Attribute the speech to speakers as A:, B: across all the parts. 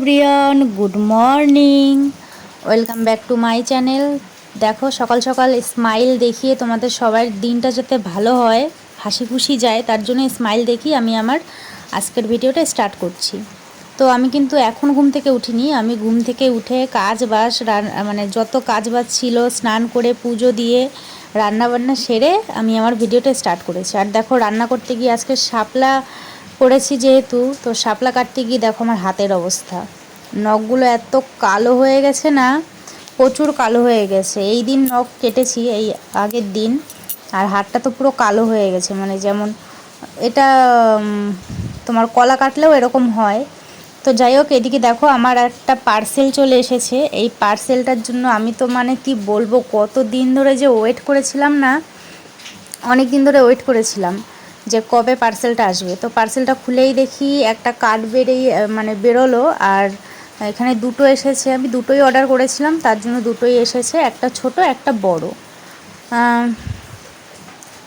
A: Everyone good morning welcome back to my channel দেখো, সকাল সকাল স্মাইল দেখিয়ে তোমাদের সবার দিনটা যাতে ভালো হয় হাসি খুশি যায়, তার জন্য স্মাইল দেখিয়ে আমি আমার আজকের ভিডিওটা স্টার্ট করছি। তো আমি কিন্তু এখন ঘুম থেকে উঠিনি, আমি ঘুম থেকে উঠে কাজ বাস মানে যত কাজ বাজ ছিল, স্নান করে পুজো দিয়ে রান্না বান্না সেরে আমি আমার ভিডিওটা স্টার্ট করেছি। আর দেখো, রান্না করতে গিয়ে আজকে শাপলা করেছি যেহেতু, তো শাপলা কাটতে গিয়ে দেখো আমার হাতের অবস্থা। নখগুলো এত কালো হয়ে গেছে না, প্রচুর কালো হয়ে গেছে। এই দিন নখ কেটেছি, এই আগের দিন, আর হাতটা তো পুরো কালো হয়ে গেছে। মানে যেমন এটা তোমার কলা কাটলেও এরকম হয়। তো যাই হোক, এদিকে দেখো আমার একটা পার্সেল চলে এসেছে। এই পার্সেলটার জন্য আমি তো মানে কি বলব কত দিন ধরে যে ওয়েট করেছিলাম না অনেক দিন ধরে ওয়েট করেছিলাম। যে কবে পার্সেলটা আসবে। তো পার্সেলটা খুলেই দেখি একটা কার্ড বেরিয়ে মানে বেরোলো আর এখানে দুটো এসেছে। আমি দুটোই অর্ডার করেছিলাম, তার জন্য দুটোই এসেছে, একটা ছোট, একটা বড়।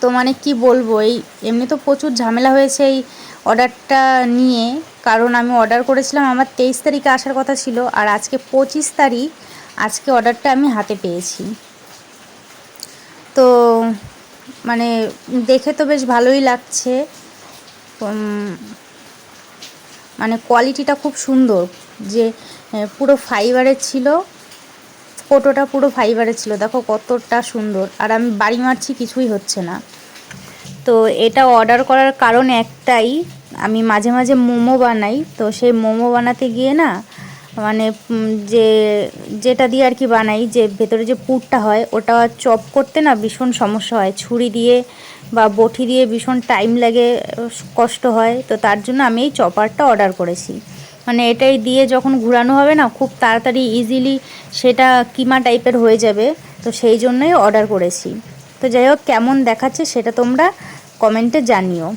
A: তো মানে কি বলব, এই এমনি তো প্রচুর ঝামেলা হয়েছে এই অর্ডারটা নিয়ে। কারণ আমি অর্ডার করেছিলাম, আমার তেইশ তারিখে আসার কথা ছিল আর আজকে পঁচিশ তারিখ, আজকে অর্ডারটা আমি হাতে পেয়েছি। তো মানে দেখে তো বেশ ভালোই লাগছে। মানে কোয়ালিটিটা খুব সুন্দর। যে পুরো ফাইবারের ছিল ফটোটা পুরো ফাইবারের ছিল। দেখো কতটা সুন্দর। আর আমি বাড়ি মারছি, কিছুই হচ্ছে না। তো এটা অর্ডার করার কারণ একটাই, আমি মাঝে মাঝে মোমো বানাই। তো সেই মোমো বানাতে গিয়ে না মানে যে, যেটা দিয়ে আর কি বানাই, যে ভেতরে যে পুরটা হয়, ওটা চপ করতে না ভীষণ সমস্যা হয়। ছুরি দিয়ে বা বটি দিয়ে ভীষণ টাইম লাগে, কষ্ট হয়। তো তার জন্য আমি এই চপারটা অর্ডার করেছি। মানে এটাই দিয়ে যখন ঘোরানো হবে না, খুব তাড়াতাড়ি ইজিলি সেটা কিমা টাইপের হয়ে যাবে। তো সেই জন্যই অর্ডার করেছি। তো যাই হোক, কেমন দেখাচ্ছে সেটা তোমরা কমেন্টে জানিও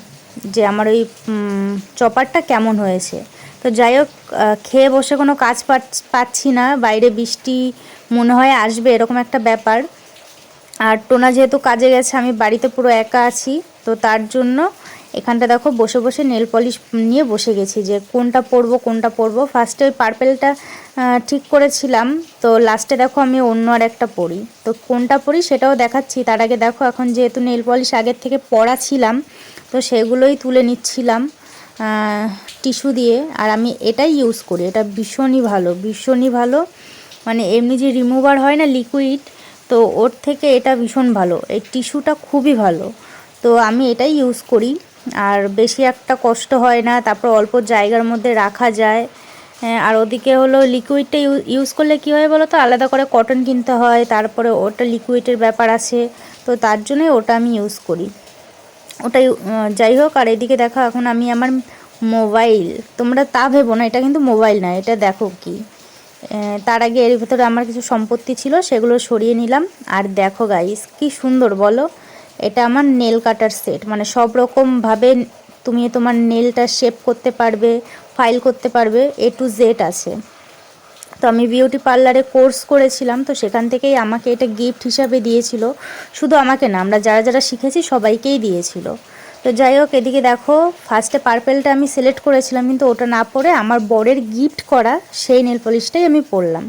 A: যে আমার ওই চপারটা কেমন হয়েছে। তো যাই হোক খেয়ে বসে কোনো কাজ পাচ- পাচ্ছি না। বাইরে বৃষ্টি মনে হয় আসবে, এরকম একটা ব্যাপার। আর টোনা যেহেতু কাজে গেছে, আমি বাড়িতে পুরো একা আছি, তো তার জন্য এখানটা দেখো, বসে বসে নেল পলিশ নিয়ে বসে গেছি যে কোনটা পরবো কোনটা পরবো। ফার্স্টে ওই পার্পেলটা ঠিক করেছিলাম, তো লাস্টে দেখো আমি অন্য আর একটা পরি। তো কোনটা পরি সেটাও দেখাচ্ছি। তার আগে দেখো, এখন যেহেতু নেল পলিশ আগের থেকে পরা ছিলাম, তো সেগুলোই তুলে নিচ্ছিলাম। টিস্যু দিয়ে আর আমি এটাই ইউজ করি। এটা ভীষণই ভালো ভীষণই ভালো। মানে এমনি যে রিমুভার হয় না লিকুইড তো ওর থেকে এটা ভীষণ ভালো। এই টিস্যুটা খুবই ভালো। তো আমি এটাই ইউজ করি। আর বেশি একটা কষ্ট হয় না তারপর অল্প জায়গার মধ্যে রাখা যায়। হ্যাঁ, আর ওদিকে হলো লিকুইডটা ইউজ করলে কী হয় বলো তো আলাদা করে কটন কিনতে হয় তারপরে ওটা লিকুইডের ব্যাপার আছে। তো তার জন্যই ওটা আমি ইউজ করি। ওটাই যাই হোক, আর এদিকে দেখো, এখন আমি আমার মোবাইল। তোমরা তা ভেবো না, এটা কিন্তু মোবাইল না, এটা দেখো কি। তার আগে এর ভেতরে আমার কিছু সম্পত্তি ছিল, সেগুলো সরিয়ে নিলাম। আর দেখো গাইস কি সুন্দর বলো, এটা আমার নেল কাটার সেট মানে সব রকমভাবে তুমি তোমার নেলটা শেপ করতে পারবে ফাইল করতে পারবে এ টু জেড আছে। তো আমি বিউটি পার্লারে কোর্স করেছিলাম, তো সেখান থেকেই আমাকে এটা গিফট হিসাবে দিয়েছিল। শুধু আমাকে না, আমরা যারা যারা শিখেছি সবাইকেই দিয়েছিল। তো যাই হোক, এদিকে দেখো ফার্স্টে পার্পেলটা আমি সিলেক্ট করেছিলাম, কিন্তু ওটা না পরে আমার বরের গিফট করা সেই নেল পলিশটাই আমি পরলাম।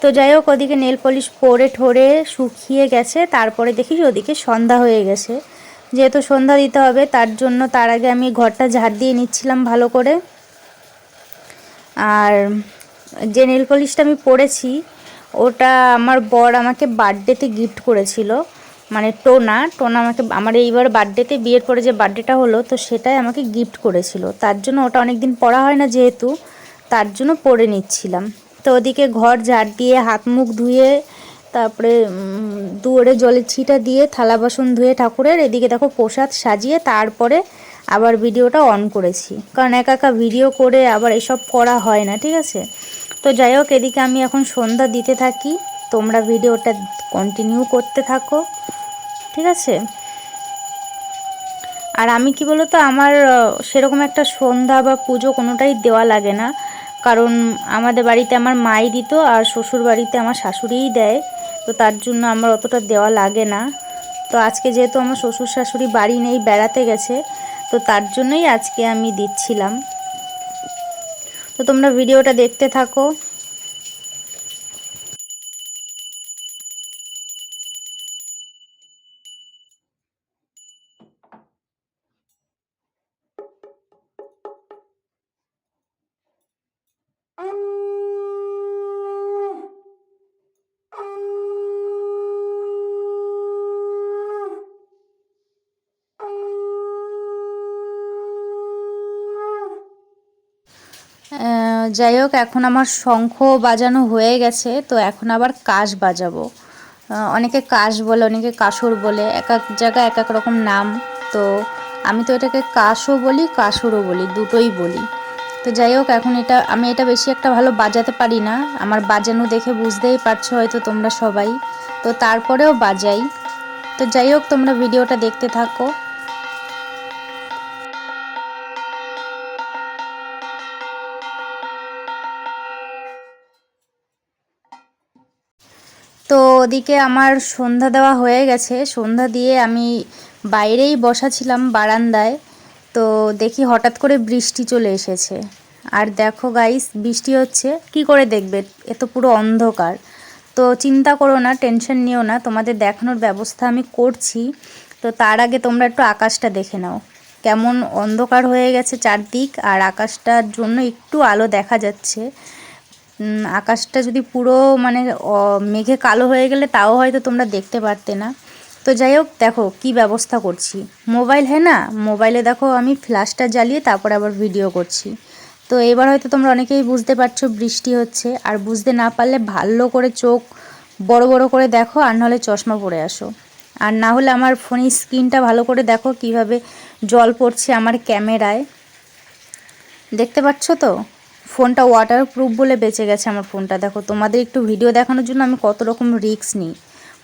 A: তো যাই হোক, ওদিকে নেল পলিশ পরে ঠোরে শুকিয়ে গেছে, তারপরে দেখি ওদিকে সন্ধ্যা হয়ে গেছে। যেহেতু সন্ধ্যা দিতে হবে, তার জন্য তার আগে আমি ঘরটা ঝাড় দিয়ে নিচ্ছিলাম ভালো করে। আর যে নেল পলিশটা আমি পরেছি, ওটা আমার বর আমাকে বার্থডেতে গিফট করেছিল মানে টোনা টোনা আমাকে, আমার এইবার বার্থডেতে বিয়ের পরে যে বার্থডেটা হলো, তো সেটাই আমাকে গিফট করেছিল। তার জন্য ওটা অনেক দিন পরা হয় না যেহেতু, তার জন্য পরে নিচ্ছিলাম। তো ওদিকে ঘর ঝাড় দিয়ে, হাত মুখ ধুয়ে, তারপরে দুয়ারে জলের ছিটা দিয়ে, থালা বাসন ধুয়ে ঠাকুরের, এদিকে দেখো প্রসাদ সাজিয়ে তারপরে আবার ভিডিওটা অন করেছি। কারণ একা একা ভিডিও করে আবার এসব করা হয় না, ঠিক আছে? তো যাই হোক, এদিকে আমি এখন সন্ধ্যা দিতে থাকি। তোমরা ভিডিওটা কন্টিনিউ করতে থাকো, ঠিক আছে? আর আমি কি বলতো, আমার সেরকম একটা সন্ধ্যা বা পুজো কোনোটাই দেওয়া লাগে না। কারণ আমাদের বাড়িতে আমার মাই দিত আর শ্বশুর বাড়িতে আমার শাশুড়িই দেয়। তো তার জন্য আমার অতটা দেওয়া লাগে না। তো আজকে যেহেতু আমার শ্বশুর শাশুড়ি বাড়ি নেই, বেড়াতে গেছে, তো তার জন্যই আজকে আমি দিচ্ছিলাম। তো তোমরা ভিডিওটা দেখতে থাকো। যাই হোক, এখন আমার শঙ্খ বাজানো হয়ে গেছে, তো এখন আবার কাশ বাজাবো। অনেকে কাশ বলে, অনেকে কাসর বলে, এক এক জায়গায় এক এক রকম নাম। তো আমি তো এটাকে কাশও বলি, কাসরও বলি, দুটোই বলি। তো যাই হোক, এখন এটা, আমি এটা বেশি একটা ভালো বাজাতে পারি না। আমার বাজানো দেখে বুঝতেই পারছ হয়তো তোমরা সবাই। তো তারপরেও বাজাই। তো যাই হোক, তোমরা ভিডিওটা দেখতে থাকো। ওদিকে আমার সন্ধ্যা দেওয়া হয়ে গেছে। সন্ধ্যা দিয়ে আমি বাইরেই বসা ছিলাম বারান্দায়। তো দেখি হঠাৎ করে বৃষ্টি চলে এসেছে। আর দেখো গাইস বৃষ্টি হচ্ছে। কি করে দেখবে? এ তো পুরো অন্ধকার। তো চিন্তা করো না টেনশন নিও না। তোমাদের দেখানোর ব্যবস্থা আমি করছি। তো তার আগে তোমরা একটু আকাশটা দেখে নাও। কেমন অন্ধকার হয়ে গেছে চারদিক, আর আকাশটার জন্য একটু আলো দেখা যাচ্ছে। আকাশটা যদি পুরো মানে মেঘে কালো হয়ে গেলে তাও হয়তো তোমরা দেখতে পারতে না। তো যাই হোক, দেখো কি ব্যবস্থা করছি। মোবাইল হ্যাঁ না? মোবাইলে দেখো আমি ফ্ল্যাশটা জ্বালিয়ে তারপর আবার ভিডিও করছি। তো এবার হয়তো তোমরা অনেকেই বুঝতে পারছ বৃষ্টি হচ্ছে। আর বুঝতে না পারলে ভালো করে চোখ বড় বড় করে দেখো, আর নাহলে চশমা পরে আসো। আর না হলে আমার ফোনের স্ক্রিনটা ভালো করে দেখো কীভাবে জল পড়ছে আমার ক্যামেরায়। দেখতে পাচ্ছ তো? ফোনটা ওয়াটার প্রুফ বলে বেঁচে গেছে আমার ফোনটা। দেখো, তোমাদের একটু ভিডিও দেখানোর জন্য আমি কত রকম রিস্ক নিই।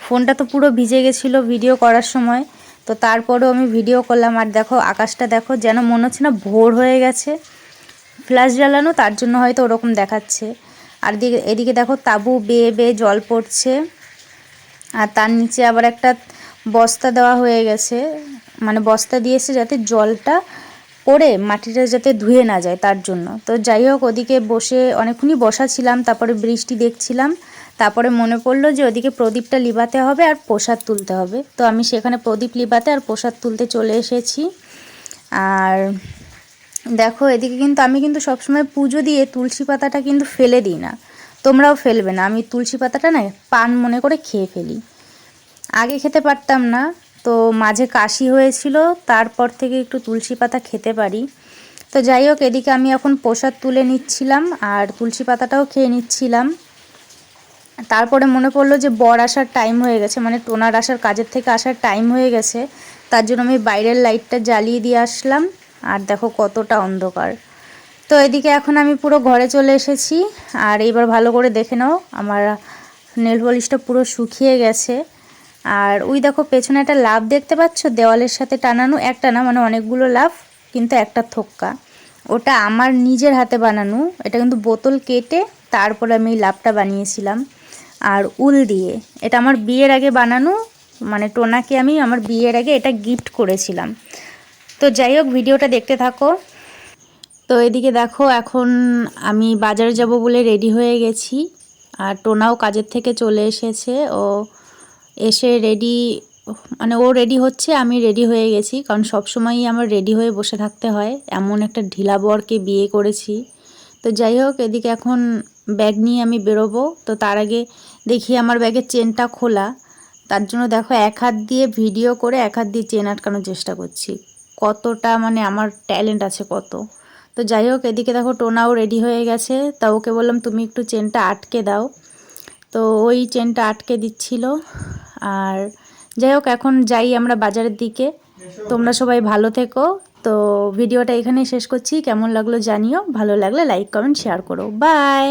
A: ফোনটা তো পুরো ভিজে গেছিল ভিডিও করার সময়, তো তারপরেও আমি ভিডিও করলাম। আর দেখো, আকাশটা দেখো, যেন মনে হচ্ছে না ভোর হয়ে গেছে। ফ্ল্যাশ জ্বালানো, তার জন্য হয়তো ওরকম দেখাচ্ছে। আর দিকে এদিকে দেখো, তাবু বেয়ে বেয়ে জল পড়ছে। আর তার নিচে আবার একটা বস্তা দেওয়া হয়ে গেছে। মানে বস্তা দিয়েছে যাতে জলটা পড়ে মাটিটা যাতে ধুয়ে না যায় তার জন্য। তো যাই হোক, ওদিকে বসে অনেকক্ষণই বসা ছিলাম, তারপরে বৃষ্টি দেখছিলাম, তারপরে মনে পড়ল যে ওদিকে প্রদীপটা লিবাতে হবে আর প্রসাদ তুলতে হবে। তো আমি সেখানে প্রদীপ লিবাতে আর প্রসাদ তুলতে চলে এসেছি। আর দেখো, এদিকে কিন্তু আমি কিন্তু সবসময় পুজো দিয়ে তুলসী পাতাটা কিন্তু ফেলে দিই না। তোমরাও ফেলবে না, আমি তুলসী পাতাটা না পান মনে করে খেয়ে ফেলি। আগে খেতে পারতাম না তো মাঝে কাশি হয়েছিল, তারপর থেকে একটু তুলসী পাতা খেতে পারি। তো যাই হোক, এদিকে আমি এখন প্রসাদ তুলে নিচ্ছিলাম আর তুলসী পাতাটাও খেয়ে নিচ্ছিলাম। তারপরে মনে পড়ল যে বর আসার টাইম হয়ে গেছে মানে টোনার আসার, কাজের থেকে আসার টাইম হয়ে গেছে। তার জন্য আমি বাইরের লাইটটা জ্বালিয়ে দিয়ে আসলাম। আর দেখো কতটা অন্ধকার। তো এদিকে এখন আমি পুরো ঘরে চলে এসেছি। আর এবার ভালো করে দেখে নাও, আমার নেল পলিশটা পুরো শুকিয়ে গেছে। আর ওই দেখো পেছনে একটা লাভ দেখতে পাচ্ছ? দেওয়ালের সাথে টানানো একটা না মানে অনেকগুলো লাভ কিন্তু একটা থোক্কা। ওটা আমার নিজের হাতে বানানো। এটা কিন্তু বোতল কেটে তারপরে আমি এই লাভটা বানিয়েছিলাম। আর উল দিয়ে। এটা আমার বিয়ের আগে বানানো মানে টোনাকে আমি আমার বিয়ের আগে এটা গিফট করেছিলাম। তো যাই হোক, ভিডিওটা দেখতে থাকো। তো এদিকে দেখো, এখন আমি বাজারে যাব বলে রেডি হয়ে গেছি। আর টোনাও কাজের থেকে চলে এসেছে। ও এসে রেডি মানে ও রেডি হচ্ছে, আমি রেডি হয়ে গেছি। কারণ সবসময়ই আমার রেডি হয়ে বসে থাকতে হয়। এমন একটা ঢিলা বরকে বিয়ে করেছি। তো যাই হোক, এদিকে এখন ব্যাগ নিয়ে আমি বেরোবো। তো তার আগে দেখি আমার ব্যাগের চেনটা খোলা। তার জন্য দেখো, এক হাত দিয়ে ভিডিও করে এক হাত দিয়ে চেন আটকানোর চেষ্টা করছি। কতটা মানে আমার ট্যালেন্ট আছে কত। তো যাই হোক, এদিকে দেখো, টোনাও রেডি হয়ে গেছে। তা ওকে বললাম, তুমি একটু চেনটা আটকে দাও। তো ওই চেনটা আটকে দিচ্ছিল। আর যাই হোক, এখন যাই আমরা বাজারের দিকে। তোমরা সবাই ভালো থেকো। তো ভিডিওটা এখানেই শেষ করছি। কেমন লাগল জানিও। ভালো লাগলে লাইক কমেন্ট শেয়ার করো। বাই